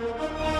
Вже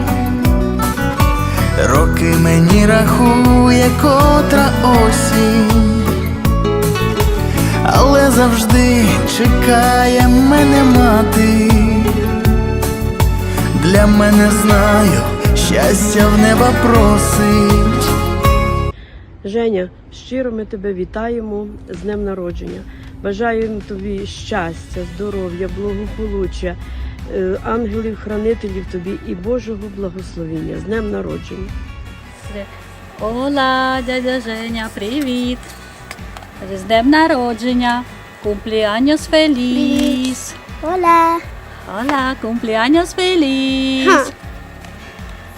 Роки мені рахує котра осінь, але завжди чекає мене мати. Для мене знаю, щастя в неба просить. Женя, щиро ми тебе вітаємо з днем народження. Бажаємо тобі щастя, здоров'я, благополуччя, е, ангелів-хранителів тобі і Божого благословення з днем народження. Ола, дядя Женя, привіт! З днем народження! Кумпліаньос феліс! Hola. Ола, кумпліаньос феліс!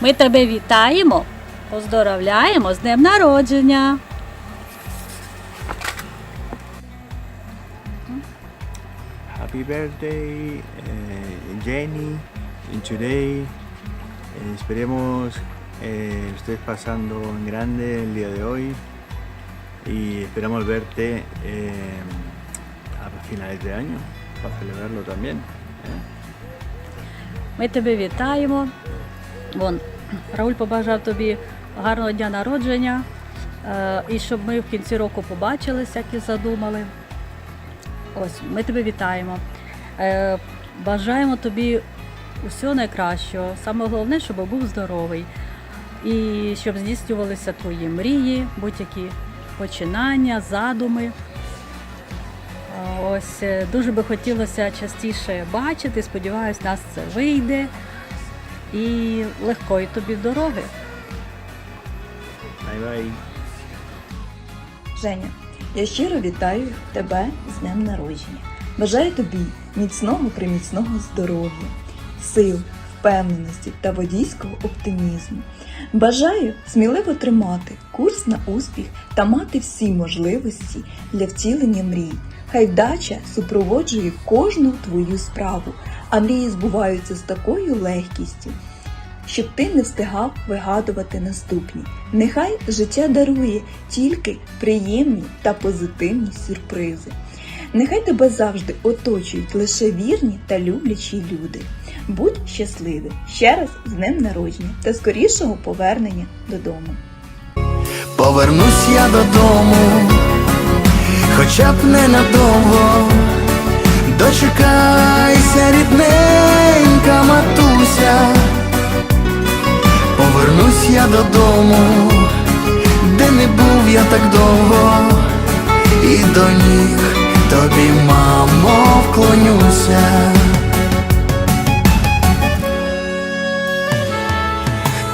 Ми тебе вітаємо, поздоровляємо з днем народження! Happy birthday, eh, Jenny. Y today eh, esperemos eh, estés pasando en grande el día de hoy y esperamos verte eh, a finales de año para celebrarlo también. ¿eh? Ми тебе вітаємо. Вон, Рауль побажав тобі гарного дня народження. е, І щоб ми в кінці року побачилися, як і задумали. Ось, ми тебе вітаємо. Е, Бажаємо тобі усього найкращого. Саме головне, щоб був здоровий. І щоб здійснювалися твої мрії, будь-які починання, задуми. Ось е, дуже би хотілося частіше бачити. Сподіваюсь, нас це вийде. І легкої тобі дороги. Bye. Женя, я щиро вітаю тебе з днем народження. Бажаю тобі міцного приміцного здоров'я, сил, впевненості та водійського оптимізму. Бажаю сміливо тримати курс на успіх та мати всі можливості для втілення мрій. Хай вдача супроводжує кожну твою справу, а мрії збуваються з такою легкістю, щоб ти не встигав вигадувати наступні. Нехай життя дарує тільки приємні та позитивні сюрпризи. Нехай тебе завжди оточують лише вірні та люблячі люди. Будь щасливий ще раз з днем народження та скорішого повернення додому. Повернусь я додому, хоча б ненадовго. Дочекайся, рідненька матуся. Додому, де не був я так довго, і до ніг тобі, мамо, вклонюся.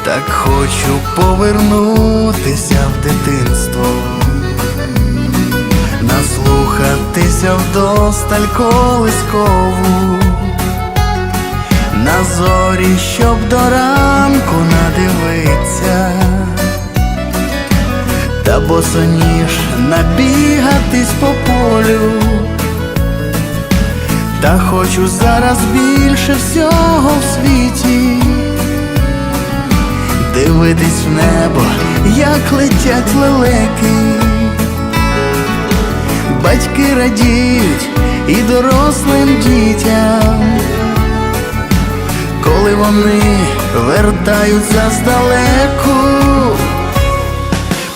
Так хочу повернутися в дитинство, наслухатися вдосталь колискову, на зорі, щоб до ранку надивиться, та босоніж набігатись по полю. Та хочу зараз більше всього в світі дивитись в небо, як летять лелеки. Батьки радіють і дорослим дітям, вони вертаються здалеку.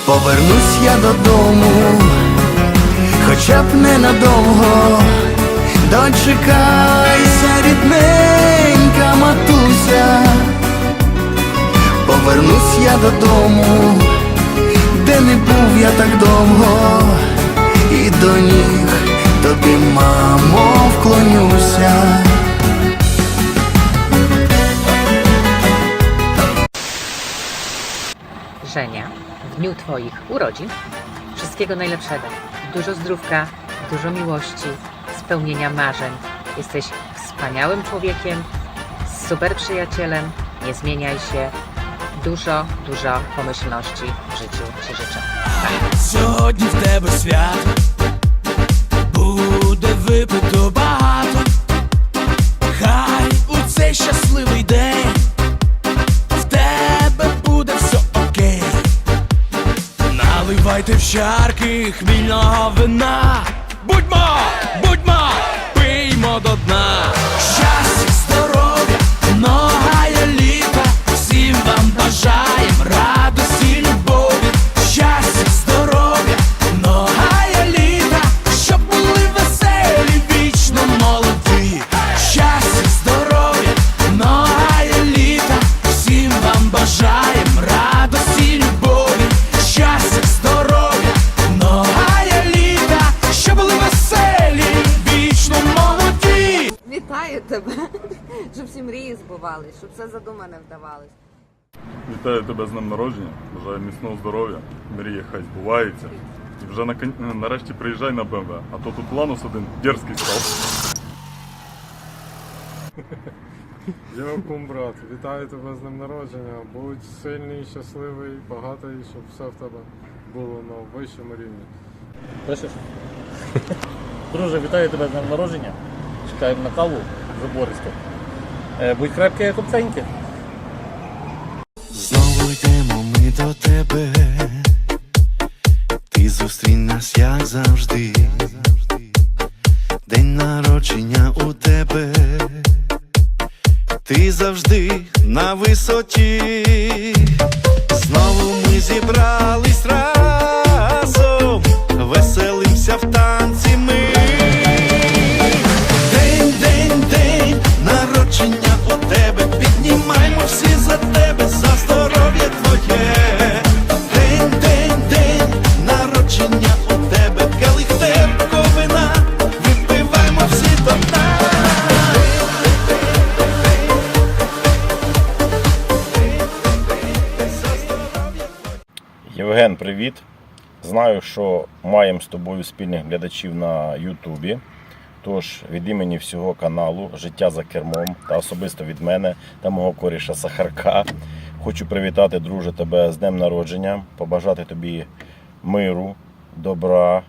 Повернусь я додому, хоча б ненадовго. Дочекайся, рідненька матуся. Повернусь я додому, де не був я так довго, і до ніг тобі, мамо, вклонюся. dniu Twoich urodzin wszystkiego najlepszego. Dużo zdrówka, dużo miłości, spełnienia marzeń. Jesteś wspaniałym człowiekiem, super przyjacielem, nie zmieniaj się. Dużo, dużo pomyślności w życiu Ci życzę. Сьогодні в тебе свято, буде випито багато. Наливайте в чарки хмільного вина. Будьмо, будьмо, пиймо до дна. Мрії щоб все задумане вдавалось. Вітаю тебе з днем народження, бажаю міцного здоров'я, мрії хай збуваються. І вже на, нарешті приїжджай на БМВ, а то тут Ланус один дерзкий став. Дякую, брат. Вітаю тебе з днем народження. Будь сильний, щасливий, багатий, щоб все в тебе було на вищому рівні. Пишеш? Друже, вітаю тебе з днем народження. Чекаємо на каву Забориська. Е, Будь крепкий, як обценьки. Знову йдемо ми до тебе, ти зустрінь нас, як завжди. День народження у тебе, ти завжди на висоті. Євген, привіт. Знаю, що маємо з тобою спільних глядачів на Ютубі. Тож від імені всього каналу Життя за кермом та особисто від мене та мого коріша Сахарка. Хочу привітати, друже, тебе з днем народження, побажати тобі миру, добра,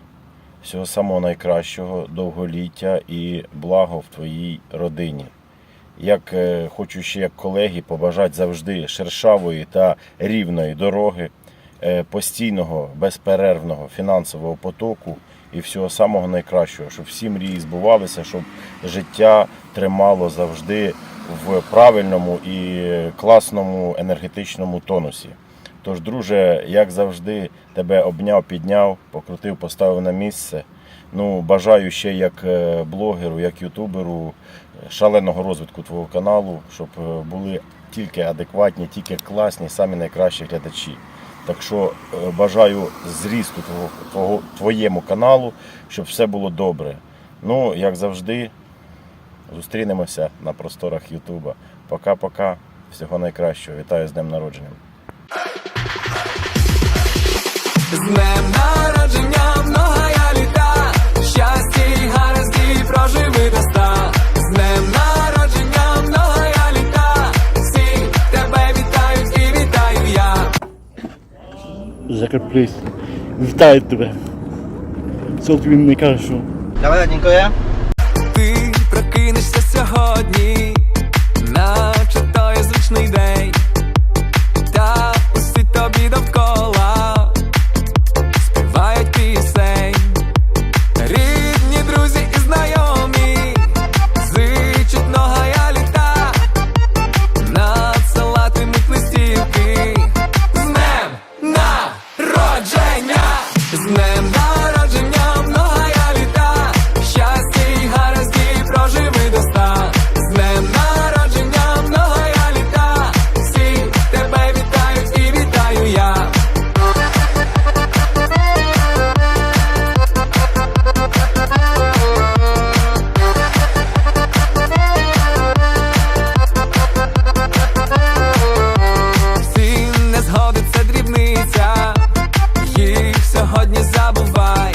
всього самого найкращого, довголіття і благо в твоїй родині. Як е, хочу ще як колеги побажати завжди шершавої та рівної дороги, постійного, безперервного фінансового потоку і всього самого найкращого, щоб всі мрії збувалися, щоб життя тримало завжди в правильному і класному енергетичному тонусі. Тож, друже, як завжди, тебе обняв, підняв, покрутив, поставив на місце. Ну, бажаю ще як е, блогеру, як ютуберу е, шаленого розвитку твого каналу, щоб е, були тільки адекватні, тільки класні, самі найкращі глядачі. Так що е, бажаю зрісту твого, твоєму каналу, щоб все було добре. Ну, як завжди, зустрінемося на просторах Ютуба. Пока-пока. Всього найкращого. Вітаю з днем народження. З днем народження многая літа, щастя і гаразді проживи до ста. З днем народження Жека. Вітаю тебе. Що тобі не кажу? Ти прокинешся сьогодні, наче той звичний день, та усі тобі довкола bom, vai.